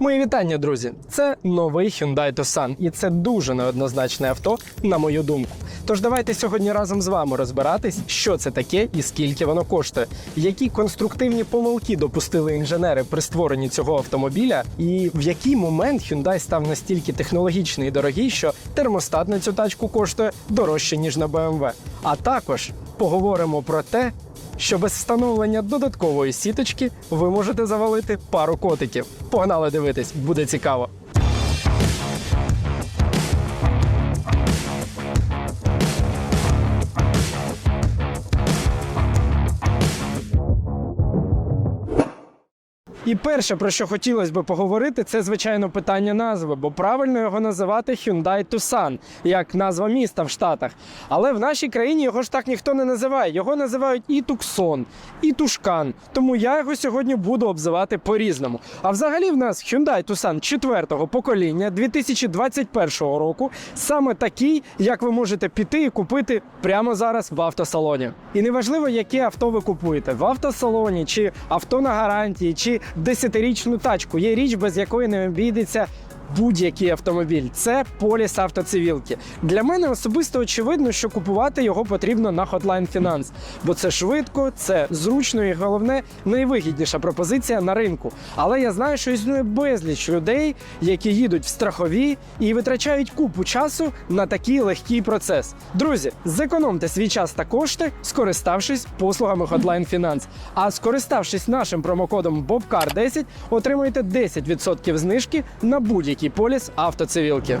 Мої вітання, друзі! Це новий Hyundai Tucson, і це дуже неоднозначне авто, на мою думку. Тож давайте сьогодні разом з вами розбиратись, що це таке і скільки воно коштує, які конструктивні помилки допустили інженери при створенні цього автомобіля, і в який момент Hyundai став настільки технологічний і дорогий, що термостат на цю тачку коштує дорожче ніж на BMW. А також поговоримо про те, що без встановлення додаткової сіточки ви можете завалити пару котиків. Погнали дивитись, буде цікаво. І перше, про що хотілося б поговорити, це звичайно питання назви, бо правильно його називати Hyundai Tucson, як назва міста в Штатах. Але в нашій країні його ж так ніхто не називає. Його називають і Tucson, і Тушкан. Тому я його сьогодні буду обзивати по-різному. А взагалі в нас Hyundai Tucson четвертого покоління 2021 року, саме такий, як ви можете піти і купити прямо зараз в автосалоні. І неважливо, яке авто ви купуєте в автосалоні, чи авто на гарантії, чи десятирічну тачку. Є річ, без якої не обійдеться. Будь-який автомобіль це поліс автоцивілки. Для мене особисто очевидно, що купувати його потрібно на Hotline Finance, бо це швидко, це зручно і головне найвигідніша пропозиція на ринку. Але я знаю, що існує безліч людей, які їдуть в страхові і витрачають купу часу на такий легкий процес. Друзі, зекономте свій час та кошти, скориставшись послугами Hotline Finance. А скориставшись нашим промокодом BOBCAR10, отримуєте 10% знижки на будь-який поліс автоцивілки.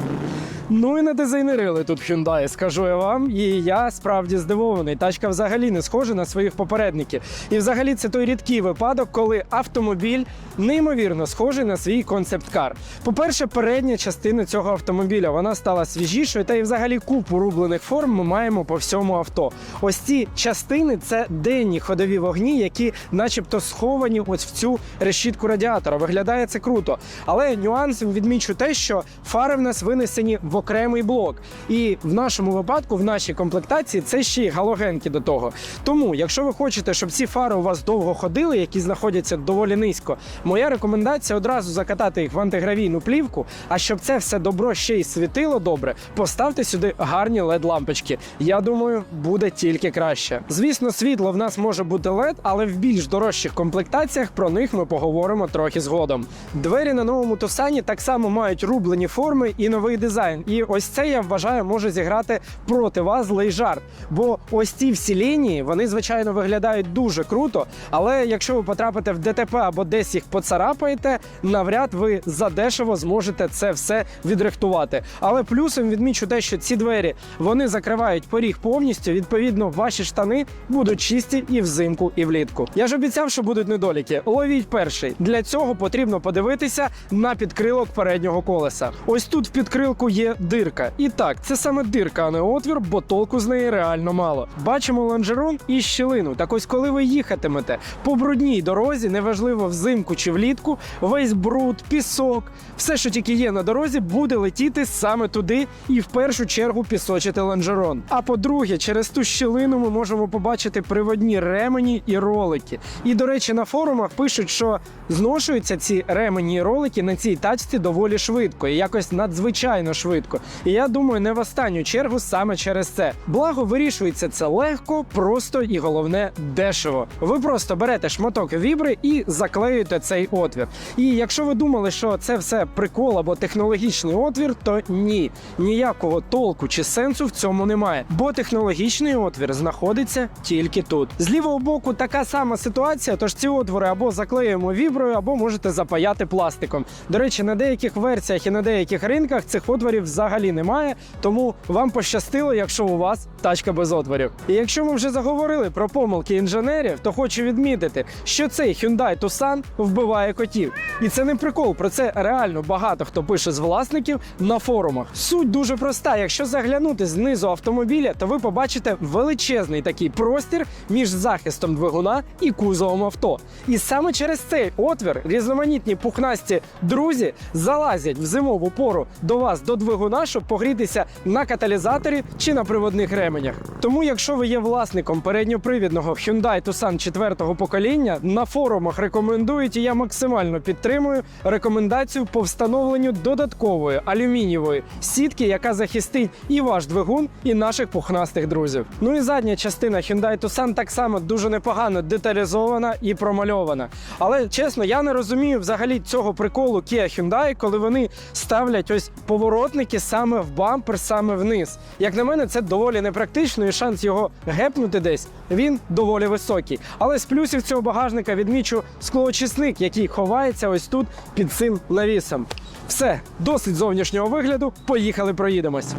Ну і не дизайнерили тут Hyundai, скажу я вам. І я справді здивований. Тачка взагалі не схожа на своїх попередників. І взагалі це той рідкий випадок, коли автомобіль неймовірно схожий на свій концепт-кар. По-перше, передня частина цього автомобіля вона стала свіжішою, та й взагалі купу рублених форм ми маємо по всьому авто. Ось ці частини це денні ходові вогні, які, начебто, сховані ось в цю решітку радіатора. Виглядає це круто. Але нюансом відмічу те, що фари в нас винесені в окремий блок. І в нашому випадку, в нашій комплектації, це ще й галогенки до того. Тому, якщо ви хочете, щоб ці фари у вас довго ходили, які знаходяться доволі низько, моя рекомендація одразу закатати їх в антигравійну плівку. А щоб це все добро ще й світило добре, поставте сюди гарні led лампочки. Я думаю, буде тільки краще. Звісно, світло в нас може бути LED, але в більш дорожчих комплектаціях про них ми поговоримо трохи згодом. Двері на новому Тусані так само мають рублені форми і новий дизайн. І ось це я вважаю може зіграти проти вас злий жарт. Бо ось ці всі лінії, вони звичайно виглядають дуже круто. Але якщо ви потрапите в ДТП або десь їх поцарапаєте, навряд ви задешево зможете це все відрихтувати. Але плюсом відмічу те, що ці двері вони закривають поріг повністю. Відповідно, ваші штани будуть чисті і взимку, і влітку. Я ж обіцяв, що будуть недоліки. Ловіть перший. Для цього потрібно подивитися на підкрилок переднього колеса. Ось тут в підкрилку є дирка. І так, це саме дирка, а не отвір, бо толку з неї реально мало. Бачимо лонжерон і щілину. Так ось, коли ви їхатимете по брудній дорозі, неважливо взимку чи влітку, весь бруд, пісок, все, що тільки є на дорозі, буде летіти саме туди і в першу чергу пісочити лонжерон. А по-друге, через ту щілину ми можемо побачити приводні ремені і ролики. І до речі, на форумах пишуть, що зношуються ці ремені і ролики на цій тачці доволі швидко і якось надзвичайно швидко. І я думаю, не в останню чергу саме через це. Благо вирішується це легко, просто і головне дешево. Ви просто берете шматок вібри і заклеюєте цей отвір. І якщо ви думали, що це все прикол або технологічний отвір, то ні, ніякого толку чи сенсу в цьому немає, бо технологічний отвір знаходиться тільки тут. З лівого боку така сама ситуація, тож ці отвори або заклеюємо віброю, або можете запаяти пластиком. До речі, на деяких версіях і на деяких ринках цих отворів взагалі немає, тому вам пощастило, якщо у вас тачка без отворів. І якщо ми вже заговорили про помилки інженерів, то хочу відмітити, що цей Hyundai Tucson вбиває котів. І це не прикол, про це реально багато хто пише з власників на форумах. Суть дуже проста. Якщо заглянути знизу автомобіля, то ви побачите величезний такий простір між захистом двигуна і кузовом авто. І саме через цей отвір різноманітні пухнасті друзі залазять в зимову пору до вас до двигуна щоб погрітися на каталізаторі чи на приводних ременях. Тому, якщо ви є власником передньопривідного Hyundai Tucson 4 покоління, на форумах рекомендують і я максимально підтримую рекомендацію по встановленню додаткової алюмінієвої сітки, яка захистить і ваш двигун, і наших пухнастих друзів. Ну і задня частина Hyundai Tucson так само дуже непогано деталізована і промальована. Але чесно, я не розумію взагалі цього приколу Kia Hyundai, коли вони ставлять ось поворотники саме в бампер, саме вниз. Як на мене, це доволі непрактично, і шанс його гепнути десь він доволі високий. Але з плюсів цього багажника відмічу склоочисник, який ховається ось тут під цим навісом. Все, досить зовнішнього вигляду. Поїхали, проїдемось.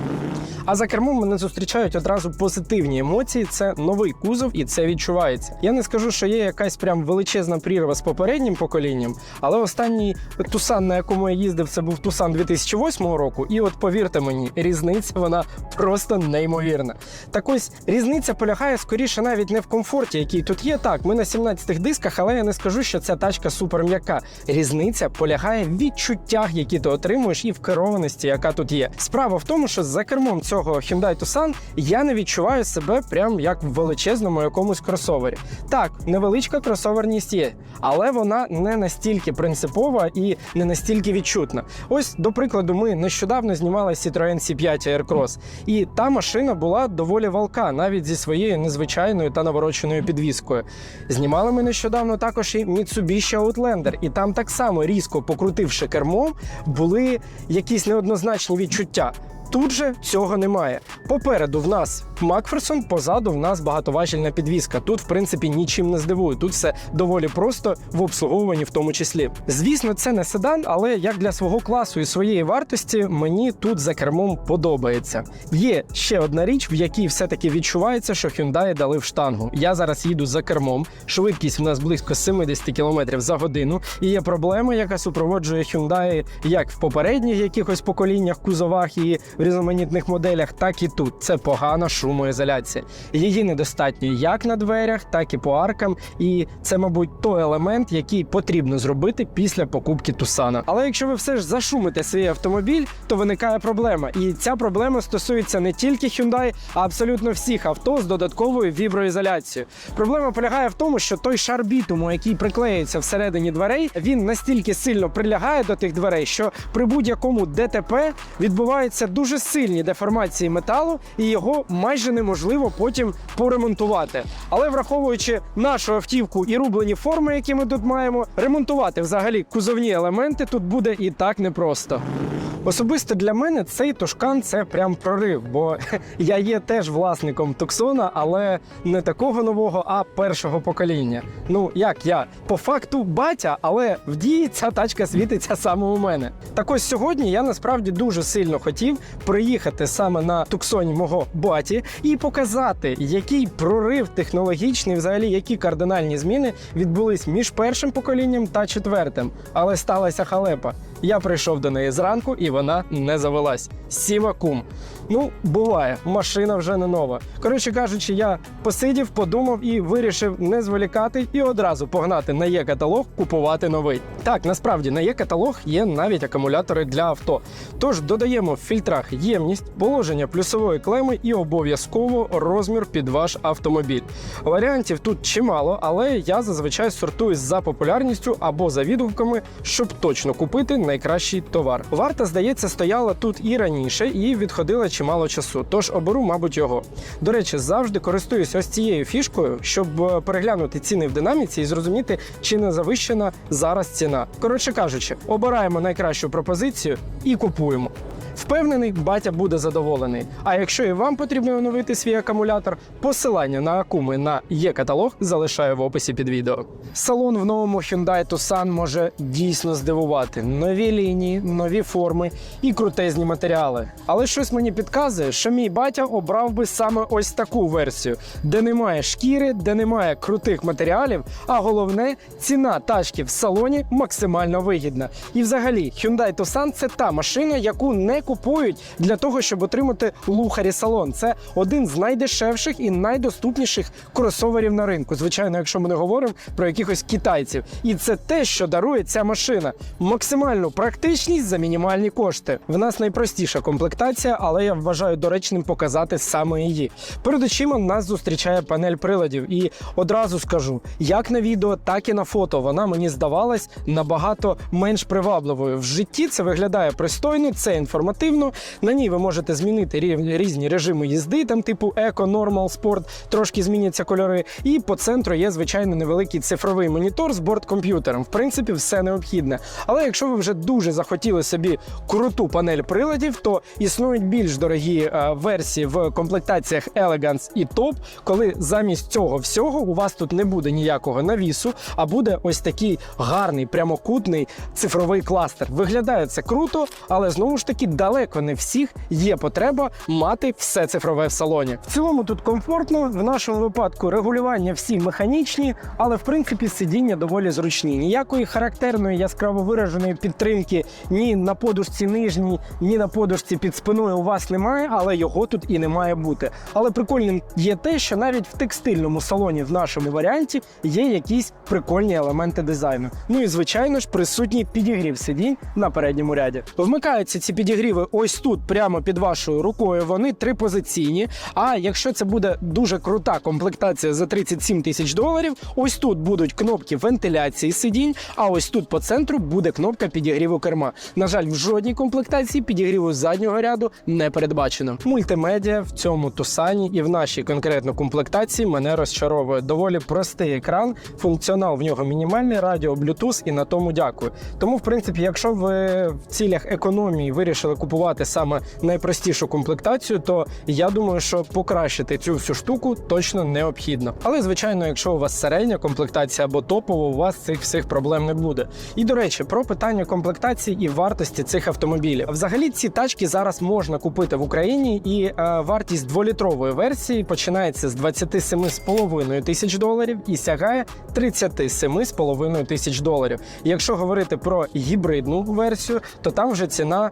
А за кермом мене зустрічають одразу позитивні емоції. Це новий кузов, і це відчувається. Я не скажу, що є якась прям величезна прірва з попереднім поколінням, але останній Тусан, на якому я їздив, це був Тусан 2008 року. І от повірте мені, різниця вона просто неймовірна. Так ось різниця полягає скоріше навіть не в комфорті, який тут є. Так, ми на 17-х дисках, але я не скажу, що ця тачка супер м'яка. Різниця полягає в відчуттях, які ти отримуєш, і в керованості, яка тут є. Справа в тому, що за кермом цього Hyundai Tucson я не відчуваю себе прям як в величезному якомусь кросовері. Так, невеличка кросоверність є, але вона не настільки принципова і не настільки відчутна. Ось, до прикладу, ми нещодавно знімали Citroen C5 Aircross, і та машина була доволі валка, навіть зі своєю незвичайною та навороченою підвіскою. Знімали ми нещодавно також і Mitsubishi Outlander, і там так само різко покрутивши кермом, були якісь неоднозначні відчуття. Тут же цього немає. Попереду в нас Макферсон, позаду в нас багатоважільна підвіска. Тут, в принципі, нічим не здивує. Тут все доволі просто в обслуговуванні, в тому числі. Звісно, це не седан, але як для свого класу і своєї вартості мені тут за кермом подобається. Є ще одна річ, в якій все-таки відчувається, що Hyundai дали в штангу. Я зараз їду за кермом. Швидкість в нас близько 70 км за годину. І є проблема, яка супроводжує Hyundai як в попередніх якихось поколіннях, кузовах і в різноманітних моделях, так і тут. Це погана шумоізоляція. Її недостатньо як на дверях, так і по аркам. І це, мабуть, той елемент, який потрібно зробити після покупки Тусана. Але якщо ви все ж зашумите свій автомобіль, то виникає проблема. І ця проблема стосується не тільки Hyundai, а абсолютно всіх авто з додатковою віброізоляцією. Проблема полягає в тому, що той шар бітуму, який приклеюється всередині дверей, він настільки сильно прилягає до тих дверей, що при будь-якому ДТП відбуваються дуже сильні деформації металу, і його майже неможливо потім поремонтувати. Але враховуючи нашу автівку і рублені форми, які ми тут маємо, ремонтувати взагалі кузовні елементи тут буде і так непросто. Особисто для мене цей тушкан це прям прорив, бо я є теж власником Туксона, але не такого нового, а першого покоління. Ну як я по факту батя, але в дії ця тачка світиться саме у мене. Так ось сьогодні я насправді дуже сильно хотів приїхати саме на Туксоні мого баті і показати, який прорив технологічний, взагалі які кардинальні зміни відбулись між першим поколінням та четвертим. Але сталася халепа. Я прийшов до неї зранку, і вона не завелась. Сіва кум. Ну, буває, машина вже не нова. Коротше кажучи, я посидів, подумав і вирішив не зволікати і одразу погнати на є-каталог купувати новий. Так, насправді на є-каталог є навіть акумулятори для авто. Тож додаємо в фільтрах ємність, положення плюсової клеми і обов'язково розмір під ваш автомобіль. Варіантів тут чимало, але я зазвичай сортую за популярністю або за відгуками, щоб точно купити найкращий товар. Варта, здається, стояла тут і раніше, і відходила чимало часу. Тож оберу, мабуть, його. До речі, завжди користуюсь ось цією фішкою, щоб е, переглянути ціни в динаміці і зрозуміти, чи не завищена зараз ціна. Коротше кажучи, обираємо найкращу пропозицію і купуємо. Впевнений, батя буде задоволений. А якщо і вам потрібно оновити свій акумулятор, посилання на акуми на є-каталог залишаю в описі під відео. Салон в новому Hyundai Tucson може дійсно здивувати. Нові лінії, нові форми і крутезні матеріали. Але щось мені підказує, що мій батя обрав би саме ось таку версію, де немає шкіри, де немає крутих матеріалів, а головне, ціна тачки в салоні максимально вигідна. І взагалі, Hyundai Tucson – це та машина, яку не купують для того, щоб отримати лухарі салон. Це один з найдешевших і найдоступніших кросоверів на ринку. Звичайно, якщо ми не говоримо про якихось китайців. І це те, що дарує ця машина. Максимальну практичність за мінімальні кошти. В нас найпростіша комплектація, але я вважаю доречним показати саме її. Перед очима нас зустрічає панель приладів, і одразу скажу, як на відео, так і на фото. Вона мені здавалась набагато менш привабливою. В житті це виглядає пристойно, це інформативно. На ній ви можете змінити різні режими їзди, там типу еко, нормал, спорт, трошки зміняться кольори. І по центру є звичайно невеликий цифровий монітор з борт-комп'ютером. В принципі, все необхідне. Але якщо ви вже дуже захотіли собі круту панель приладів, то існують більш дорогі е, версії в комплектаціях Elegance і Top, коли замість цього всього у вас тут не буде ніякого навісу, а буде ось такий гарний прямокутний цифровий кластер. Виглядає це круто, але знову ж таки далеко не всіх є потреба мати все цифрове в салоні. В цілому тут комфортно. В нашому випадку регулювання всі механічні, але в принципі сидіння доволі зручні. Ніякої характерної яскраво вираженої підтримки ні на подушці нижній, ні на подушці під спиною у вас немає, але його тут і не має бути. Але прикольним є те, що навіть в текстильному салоні в нашому варіанті є якісь прикольні елементи дизайну. Ну і звичайно ж присутній підігрів сидінь на передньому ряді. Вмикаються ці підігріви ось тут, прямо під вашою рукою. Вони трипозиційні. А якщо це буде дуже крута комплектація за 37 тисяч доларів, ось тут будуть кнопки вентиляції сидінь, а ось тут по центру буде кнопка підігріву керма. На жаль, в жодній комплектації підігріву заднього ряду не передбачено. Мультимедіа в цьому тусані і в нашій конкретно комплектації мене розчаровує. Доволі простий екран, функціонал в нього мінімальний, радіо, Bluetooth і на тому дякую. Тому, в принципі, якщо ви в цілях економії вирішили купувати саме найпростішу комплектацію, то я думаю, що покращити цю всю штуку точно необхідно. Але звичайно, якщо у вас середня комплектація або топова, у вас цих всіх проблем не буде. І до речі, про питання комплектації і вартості цих автомобілів. Взагалі ці тачки зараз можна купити в Україні, і е, вартість дволітрової версії починається з 27,5 тисяч доларів і сягає 37,5 тисяч доларів. Якщо говорити про гібридну версію, то там вже ціна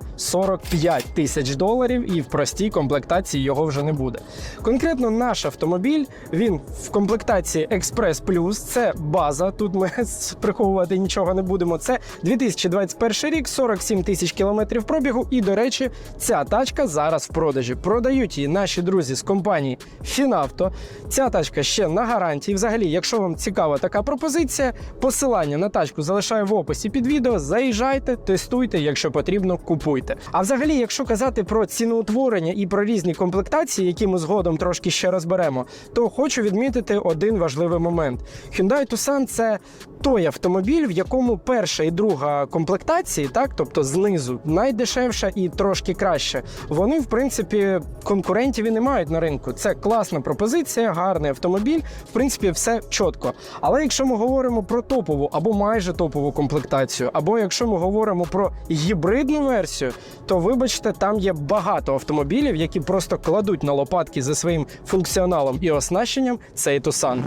45 тисяч доларів, і в простій комплектації його вже не буде. Конкретно наш автомобіль він в комплектації Express Plus, це база. Тут ми приховувати нічого не будемо. Це 2021 рік, 47 тисяч кілометрів пробігу. І до речі, ця тачка зараз в продажі. Продають її наші друзі з компанії Фінавто. Ця тачка ще на гарантії. Взагалі, якщо вам цікава така пропозиція, посилання на тачку залишаю в описі під відео. Заїжджайте, тестуйте, якщо потрібно, купуйте. А взагалі, якщо казати про ціноутворення і про різні комплектації, які ми згодом трошки ще розберемо, то хочу відмітити один важливий момент: Hyundai Tucson – це той автомобіль, в якому перша і друга комплектації, так тобто знизу, найдешевша і трошки краще. Вони, в принципі, конкурентів і не мають на ринку. Це класна пропозиція, гарний автомобіль. В принципі, все чітко. Але якщо ми говоримо про топову або майже топову комплектацію, або якщо ми говоримо про гібридну версію, то вибачте, там є багато автомобілів, які просто кладуть на лопатки за своїм функціоналом і оснащенням цей тусан.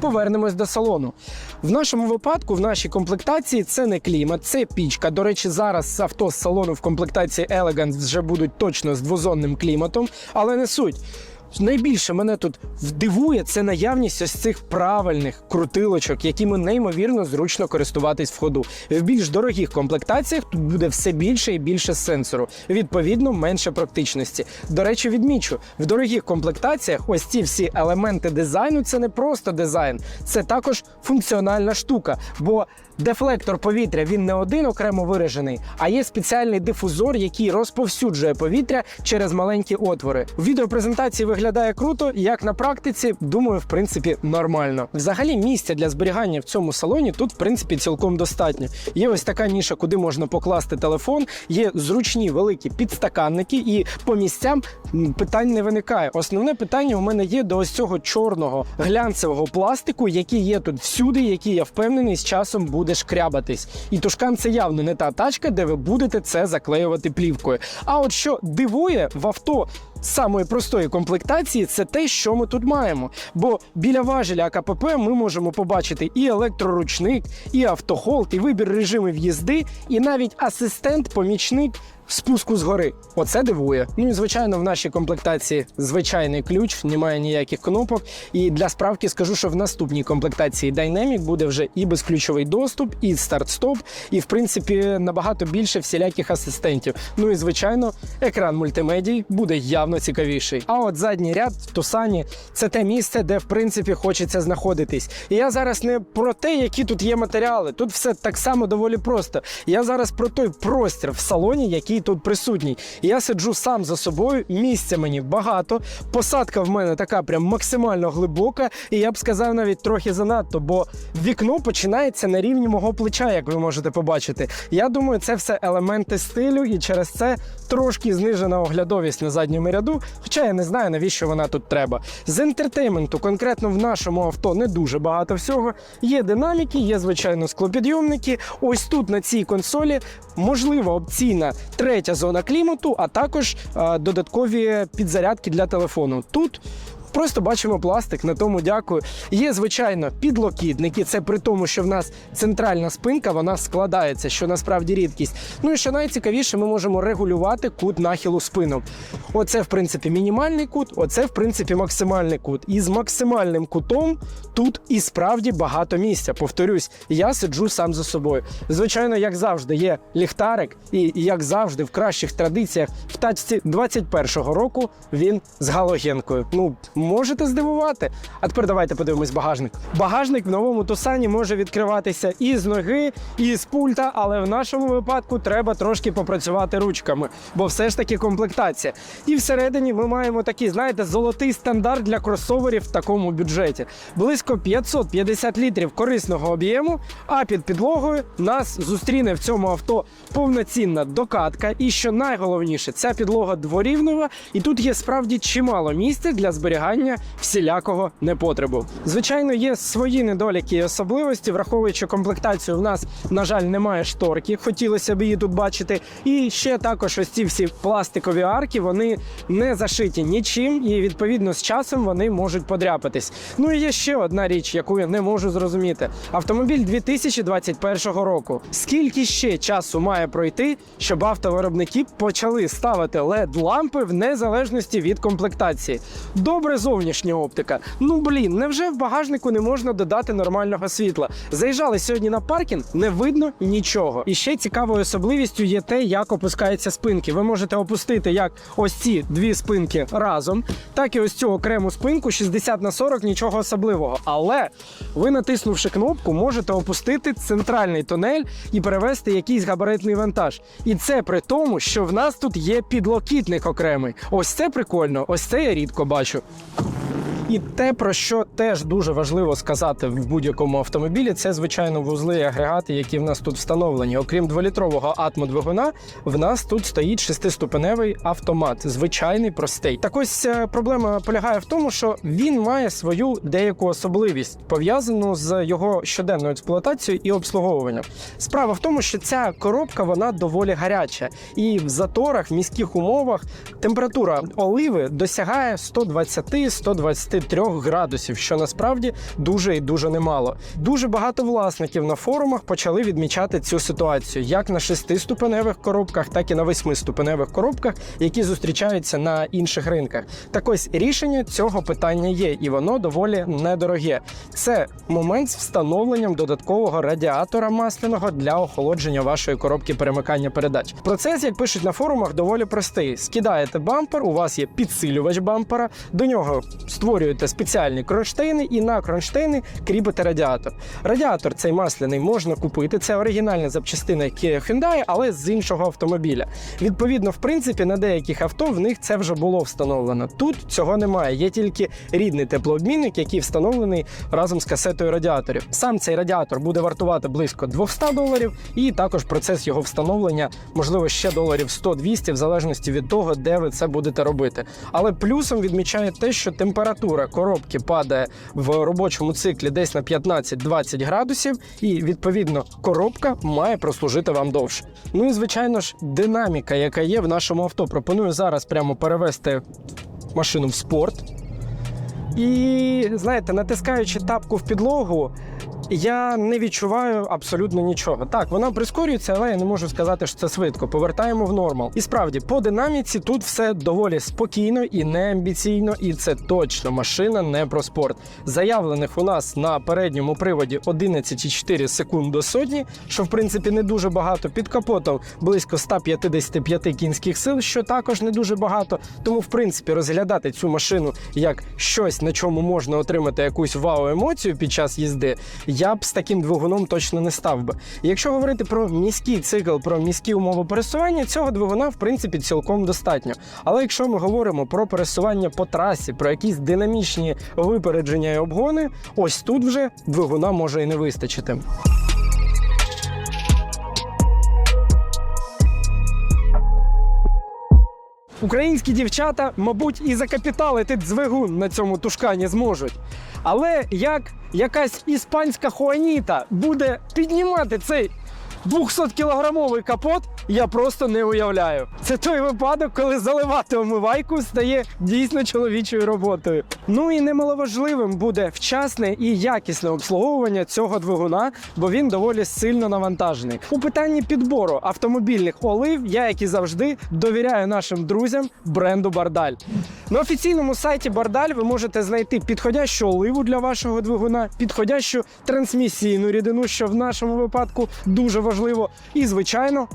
Повернемось до салону. В нашому випадку, в нашій комплектації, це не клімат, це пічка. До речі, зараз авто з салону в комплектації Elegance вже будуть точно з двозонним кліматом, але не суть. Найбільше мене тут вдивує це наявність ось цих правильних крутилочок, якими неймовірно зручно користуватись в ходу. В більш дорогих комплектаціях тут буде все більше і більше сенсору, відповідно, менше практичності. До речі, відмічу, в дорогих комплектаціях ось ці всі елементи дизайну це не просто дизайн, це також функціональна штука. Бо дефлектор повітря він не один окремо виражений, а є спеціальний дифузор, який розповсюджує повітря через маленькі отвори. В відеопрезентації виглядає круто, як на практиці, думаю, в принципі, нормально. Взагалі, місця для зберігання в цьому салоні тут, в принципі, цілком достатньо. Є ось така ніша, куди можна покласти телефон, є зручні великі підстаканники, і по місцям питань не виникає. Основне питання у мене є до ось цього чорного глянцевого пластику, який є тут всюди, який я впевнений, з часом буде шкрябатись. І тушкан це явно не та тачка, де ви будете це заклеювати плівкою. А от що дивує в авто самої простої комплектації це те, що ми тут маємо. Бо біля важеля АКПП ми можемо побачити і електроручник, і автохолд, і вибір режимів їзди, і навіть асистент-помічник спуску згори. Оце дивує. Ну і звичайно, в нашій комплектації звичайний ключ, немає ніяких кнопок. І для справки скажу, що в наступній комплектації Dynamic буде вже і безключовий доступ, і старт-стоп, і в принципі набагато більше всіляких асистентів. Ну і звичайно, екран мультимедій буде явно цікавіший. А от задній ряд в Тусані це те місце, де в принципі хочеться знаходитись. І я зараз не про те, які тут є матеріали. Тут все так само доволі просто. Я зараз про той простір в салоні, який тут присутній. Я сиджу сам за собою, місця мені багато. Посадка в мене така прям максимально глибока, і я б сказав навіть трохи занадто, бо вікно починається на рівні мого плеча, як ви можете побачити. Я думаю, це все елементи стилю, і через це трошки знижена оглядовість на задньому ряду. Хоча я не знаю, навіщо вона тут треба. З ентертейменту, конкретно в нашому авто, не дуже багато всього. Є динаміки, є звичайно склопідйомники. Ось тут на цій консолі можлива опційна третя зона клімату, а також е, додаткові підзарядки для телефону. Тут Просто бачимо пластик, на тому дякую. Є, звичайно, підлокітники. Це при тому, що в нас центральна спинка вона складається, що насправді рідкість. Ну і що найцікавіше, ми можемо регулювати кут нахилу спинок. Оце, в принципі, мінімальний кут, оце, в принципі, максимальний кут. І з максимальним кутом тут і справді багато місця. Повторюсь, я сиджу сам за собою. Звичайно, як завжди, є ліхтарик, і як завжди, в кращих традиціях в тачці 21-го року він з галогенкою. Ну, можете здивувати. А тепер давайте подивимось багажник. Багажник в новому Тусані може відкриватися і з ноги, і з пульта, але в нашому випадку треба трошки попрацювати ручками, бо все ж таки комплектація. І всередині ми маємо такий, знаєте, золотий стандарт для кросоверів в такому бюджеті. Близько 550 літрів корисного об'єму, а під підлогою нас зустріне в цьому авто повноцінна докатка. І що найголовніше, ця підлога дворівнева, і тут є справді чимало місця для зберігання всілякого непотребу. Звичайно, є свої недоліки і особливості, враховуючи комплектацію, в нас, на жаль, немає шторки. Хотілося б її тут бачити. І ще також ось ці всі пластикові арки, вони не зашиті нічим, і відповідно з часом вони можуть подряпатись. Ну і є ще одна річ, яку я не можу зрозуміти: автомобіль 2021 року. Скільки ще часу має пройти, щоб автовиробники почали ставити led лампи в незалежності від комплектації? Добре, зовнішня оптика. Ну блін, невже в багажнику не можна додати нормального світла? Заїжджали сьогодні на паркінг, не видно нічого. І ще цікавою особливістю є те, як опускаються спинки. Ви можете опустити як ось ці дві спинки разом, так і ось цю окрему спинку 60 на 40, нічого особливого. Але ви, натиснувши кнопку, можете опустити центральний тунель і перевести якийсь габаритний вантаж. І це при тому, що в нас тут є підлокітник окремий. Ось це прикольно, ось це я рідко бачу. Thank you. І те, про що теж дуже важливо сказати в будь-якому автомобілі, це звичайно вузли і агрегати, які в нас тут встановлені. Окрім дволітрового атмодвигуна, в нас тут стоїть шестиступеневий автомат, звичайний простий. Так ось е, проблема полягає в тому, що він має свою деяку особливість пов'язану з його щоденною експлуатацією і обслуговуванням. Справа в тому, що ця коробка вона доволі гаряча, і в заторах, в міських умовах температура оливи досягає 120-123 градусів, що насправді дуже і дуже немало. Дуже багато власників на форумах почали відмічати цю ситуацію як на шестиступеневих коробках, так і на восьмиступеневих коробках, які зустрічаються на інших ринках. Так ось рішення цього питання є, і воно доволі недороге. Це момент з встановленням додаткового радіатора масляного для охолодження вашої коробки перемикання передач. Процес, як пишуть на форумах, доволі простий: скидаєте бампер, у вас є підсилювач бампера, до нього створюєте спеціальні кронштейни і на кронштейни кріпите радіатор. Радіатор цей масляний можна купити. Це оригінальна запчастина Kia Hyundai, але з іншого автомобіля. Відповідно, в принципі, на деяких авто в них це вже було встановлено. Тут цього немає. Є тільки рідний теплообмінник, який встановлений разом з касетою радіаторів. Сам цей радіатор буде вартувати близько 200 доларів, і також процес його встановлення, можливо, ще доларів 100-200, в залежності від того, де ви це будете робити. Але плюсом відмічає те, що температура температура коробки падає в робочому циклі десь на 15-20 градусів, і відповідно коробка має прослужити вам довше. Ну і звичайно ж, динаміка, яка є в нашому авто. Пропоную зараз прямо перевести машину в спорт. І знаєте, натискаючи тапку в підлогу, я не відчуваю абсолютно нічого. Так, вона прискорюється, але я не можу сказати, що це швидко. Повертаємо в нормал. І справді, по динаміці тут все доволі спокійно і не амбіційно, і це точно машина не про спорт. Заявлених у нас на передньому приводі 11,4 секунд до сотні, що в принципі не дуже багато. Під капотом близько 155 кінських сил, що також не дуже багато. Тому, в принципі, розглядати цю машину як щось, на чому можна отримати якусь вау-емоцію під час їзди, я б з таким двигуном точно не став би. Якщо говорити про міський цикл, про міські умови пересування, цього двигуна в принципі цілком достатньо. Але якщо ми говоримо про пересування по трасі, про якісь динамічні випередження і обгони, ось тут вже двигуна може і не вистачити. Українські дівчата, мабуть, і закапіталити двигун на цьому тушкані зможуть. Але як якась іспанська хуаніта буде піднімати цей 200-кілограмовий капот, я просто не уявляю. Це той випадок, коли заливати омивайку стає дійсно чоловічою роботою. Ну і немаловажливим буде вчасне і якісне обслуговування цього двигуна, бо він доволі сильно навантажений. У питанні підбору автомобільних олив я, як і завжди, довіряю нашим друзям бренду Бардаль. На офіційному сайті Бардаль ви можете знайти підходящу оливу для вашого двигуна, підходящу трансмісійну рідину, що в нашому випадку дуже важливо, і звичайно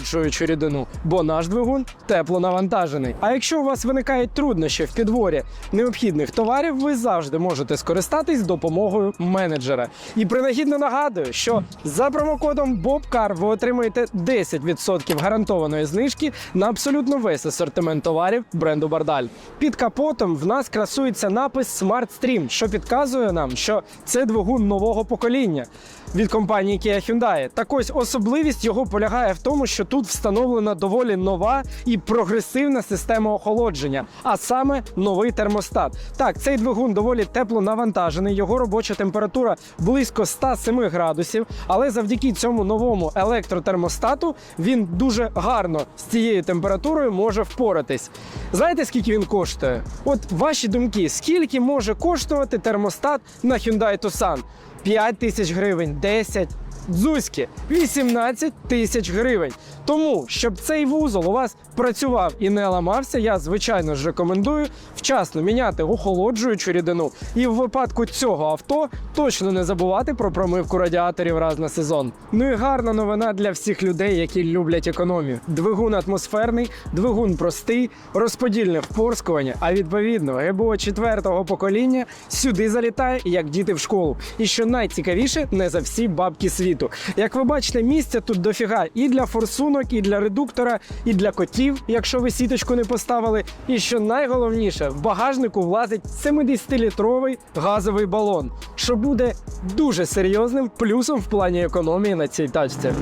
охолоджуючу рідину, бо наш двигун тепло навантажений. А якщо у вас виникають труднощі в підборі необхідних товарів, ви завжди можете скористатись допомогою менеджера. І принагідно нагадую, що за промокодом BOBCAR ви отримаєте 10% гарантованої знижки на абсолютно весь асортимент товарів бренду Бардаль. Під капотом в нас красується напис Smart Stream, що підказує нам, що це двигун нового покоління від компанії Kia Hyundai. Так ось особливість його полягає в тому, що тут встановлена доволі нова і прогресивна система охолодження, а саме новий термостат. Так, цей двигун доволі тепло навантажений, його робоча температура близько 107 градусів, але завдяки цьому новому електротермостату він дуже гарно з цією температурою може впоратись. Знаєте, скільки він коштує? От ваші думки, скільки може коштувати термостат на Hyundai Tucson? 5 тисяч гривень, 10, дзузьки 18 тисяч гривень. Тому, щоб цей вузол у вас працював і не ламався, я звичайно ж рекомендую вчасно міняти охолоджуючу рідину. І в випадку цього авто точно не забувати про промивку радіаторів раз на сезон. Ну і гарна новина для всіх людей, які люблять економію. Двигун атмосферний, двигун простий, розподільне впорскування, а відповідно ГБО четвертого покоління сюди залітає як діти в школу. І що найцікавіше, не за всі бабки світу. Як ви бачите, місця тут дофіга і для форсунок, і для редуктора, і для котів, якщо ви сіточку не поставили. І що найголовніше, в багажнику влазить 70-літровий газовий балон, що буде дуже серйозним плюсом в плані економії на цій тачці.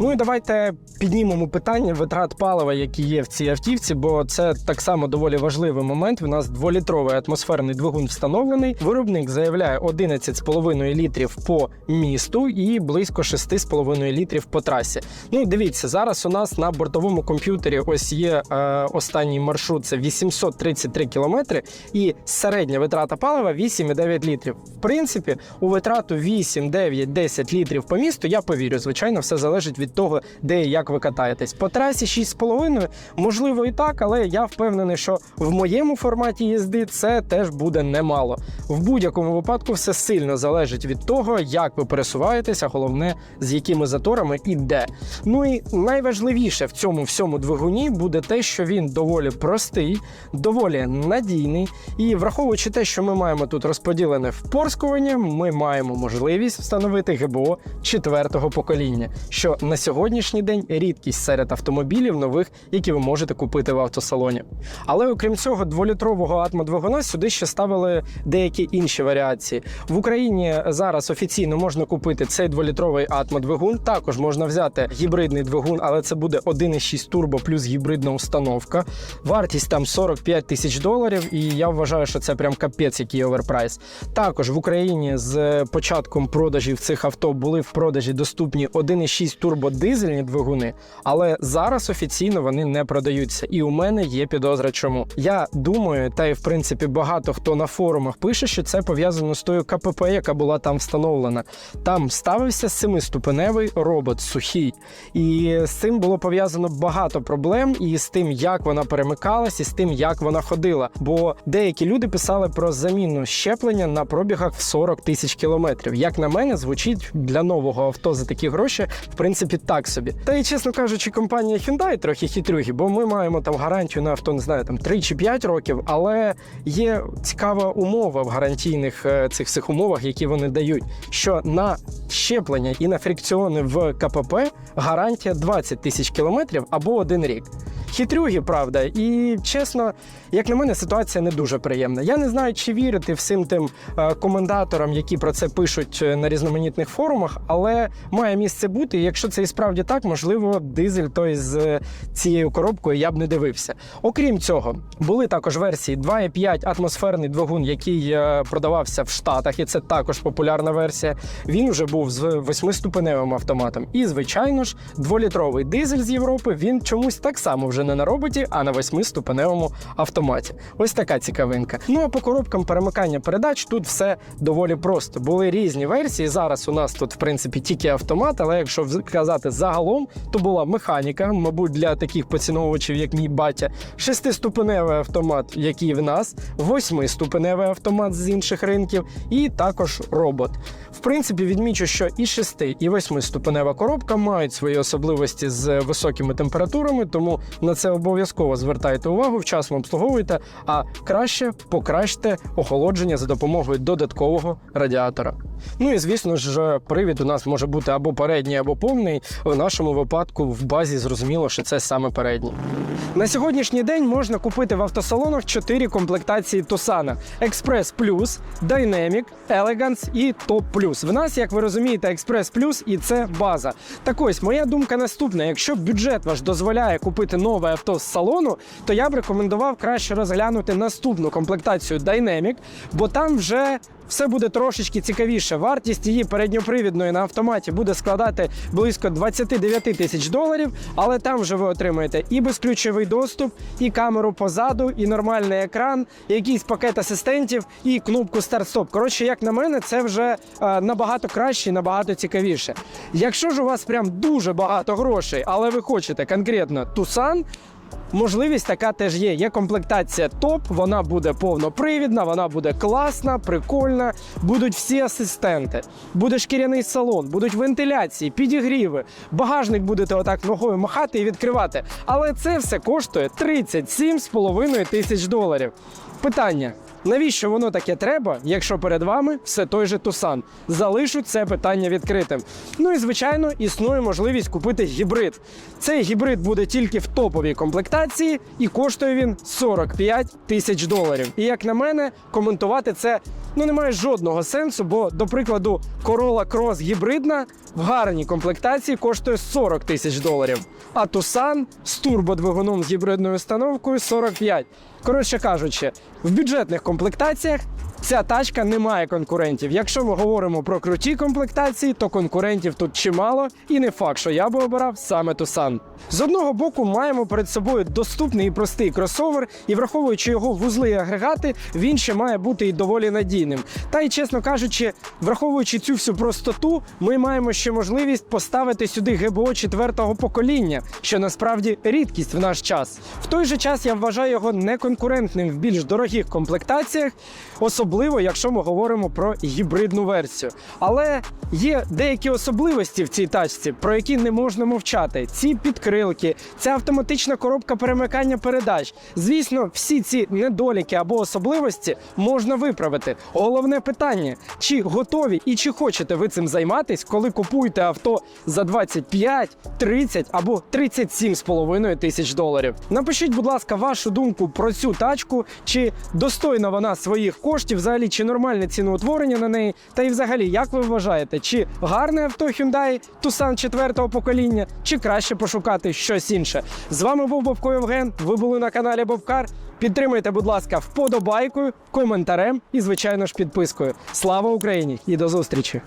Ну і давайте піднімемо питання витрат палива, які є в цій автівці, бо це так само доволі важливий момент. У нас дволітровий атмосферний двигун встановлений. Виробник заявляє 11,5 літрів по місту і близько 6,5 літрів по трасі. Ну дивіться, зараз у нас на бортовому комп'ютері ось є е, останній маршрут. Це 833 кілометри, і середня витрата палива 8,9 літрів. В принципі, у витрату 8, 9, 10 літрів по місту я повірю. Звичайно, все залежить від того, де і як ви катаєтесь. По трасі 6,5, можливо, і так, але я впевнений, що в моєму форматі їзди це теж буде немало. В будь-якому випадку все сильно залежить від того, як ви пересуваєтеся, головне з якими заторами і де. Ну і найважливіше в цьому всьому двигуні буде те, що він доволі простий, доволі надійний. І враховуючи те, що ми маємо тут розподілене впорскування, ми маємо можливість встановити ГБО четвертого покоління, що на сьогоднішній день рідкість серед автомобілів нових, які ви можете купити в автосалоні. Але окрім цього, дволітрового атмодвигуна сюди ще ставили деякі інші варіації. В Україні зараз офіційно можна купити цей дволітровий атмодвигун. Також можна взяти гібридний двигун, але це буде 1,6 турбо плюс гібридна установка. Вартість там 45 тисяч доларів, і я вважаю, що це прям капець, який оверпрайс. Також в Україні з початком продажів цих авто були в продажі доступні 1,6 турбодизельні двигуни, але зараз офіційно вони не продаються. І у мене є підозра, чому я думаю, та й в принципі багато хто на форумах пише, що це пов'язано з тою КПП, яка була там встановлена. Там ставився семиступеневий робот сухий, і з цим було пов'язано багато проблем, і з тим, як вона перемикалась, і з тим, як вона ходила. Бо деякі люди писали про заміну щеплення на пробігах в 40 тисяч кілометрів. Як на мене, звучить для нового авто за такі гроші, в принципі, так собі. Та й чесно кажучи, компанія Hyundai трохи хитрюги, бо ми маємо там гарантію на авто, не знаю, там 3 чи 5 років, але є цікава умова в гарантійних е, цих всіх умовах, які вони дають, що на щеплення і на фрикціони в КПП гарантія 20 тисяч кілометрів або один рік. Хитрюги, правда, і чесно, як на мене, ситуація не дуже приємна. Я не знаю, чи вірити всім тим е, комендаторам, які про це пишуть е, на різноманітних форумах, але має місце бути. І якщо це і справді так, можливо, дизель той з е, цією коробкою я б не дивився. Окрім цього, були також версії 2,5 атмосферний двигун, який продавався в Штатах, і це також популярна версія. Він вже був з восьмиступеневим автоматом. І, звичайно ж, дволітровий дизель з Європи він чомусь так само вже не на роботі, а на восьмиступеневому автоматі. Ось така цікавинка. Ну а по коробкам перемикання передач тут все доволі просто. Були різні версії. Зараз у нас тут, в принципі, тільки автомат, але якщо казати загалом, то була механіка, мабуть, для таких поціновувачів, як мій батя, шестиступеневий автомат, який в нас, восьмиступеневий автомат з інших ринків, і також робот. В принципі, відмічу, що і 6, і 8-ступенева коробка мають свої особливості з високими температурами, тому на це обов'язково звертайте увагу, вчасно обслуговуйте, а краще покращте охолодження за допомогою додаткового радіатора. Ну і звісно ж, привід у нас може бути або передній, або повний. В нашому випадку в базі зрозуміло, що це саме передній. На сьогоднішній день можна купити в автосалонах 4 комплектації Tucson: Express Plus, Dynamic, Elegance і Top Plus. В нас, як ви розумієте, Express Plus і це база. Так ось моя думка наступна: якщо бюджет ваш дозволяє купити нове авто з салону, то я б рекомендував краще розглянути наступну комплектацію Dynamic, бо там вже все буде трошечки цікавіше. Вартість її передньопривідної на автоматі буде складати близько 29 тисяч доларів, але там вже ви отримаєте і безключовий доступ, і камеру позаду, і нормальний екран, і якийсь пакет асистентів, і кнопку старт-стоп. Коротше, як на мене, це вже е, набагато краще і набагато цікавіше. Якщо ж у вас прям дуже багато грошей, але ви хочете конкретно Tucson, Можливість така теж є. Є комплектація топ, вона буде повнопривідна, вона буде класна, прикольна. Будуть всі асистенти, буде шкіряний салон, будуть вентиляції, підігріви. Багажник будете отак ногою махати і відкривати. Але це все коштує 37,5 тисяч доларів. Питання. Навіщо воно таке треба, якщо перед вами все той же Тусан? Залишу це питання відкритим. Ну і звичайно, існує можливість купити гібрид. Цей гібрид буде тільки в топовій комплектації, і коштує він 45 тисяч доларів. І як на мене, коментувати це ну немає жодного сенсу, бо, до прикладу, Corolla Cross гібридна в гарній комплектації коштує 40 тисяч доларів. А Tucson з турбодвигуном з гібридною установкою 45. Коротше кажучи, в бюджетних комплектаціях ця тачка не має конкурентів. Якщо ми говоримо про круті комплектації, то конкурентів тут чимало, і не факт, що я би обирав саме Tucson. З одного боку, маємо перед собою доступний і простий кросовер, і враховуючи його вузли і агрегати, він ще має бути і доволі надійним. Та й чесно кажучи, враховуючи цю всю простоту, ми маємо ще можливість поставити сюди ГБО четвертого покоління, що насправді рідкість в наш час. В той же час я вважаю його неконкурентним в більш дорогих комплектаціях, особливо якщо ми говоримо про гібридну версію. Але є деякі особливості в цій тачці, про які не можна мовчати. Ці підкрилки, ця автоматична коробка перемикання передач. Звісно, всі ці недоліки або особливості можна виправити. Головне питання: чи готові і чи хочете ви цим займатись, коли купуєте авто за 25, 30 або 37,5 тисяч доларів? Напишіть, будь ласка, вашу думку про цю тачку, чи достойна вона своїх коштів. Взагалі чи нормальне ціноутворення на неї? Та і взагалі, як ви вважаєте, чи гарне авто Hyundai Tucson четвертого покоління, чи краще пошукати щось інше? З вами був Бобко Євген. Ви були на каналі Бобкар. Підтримайте, будь ласка, вподобайкою, коментарем і, звичайно ж, підпискою. Слава Україні і до зустрічі!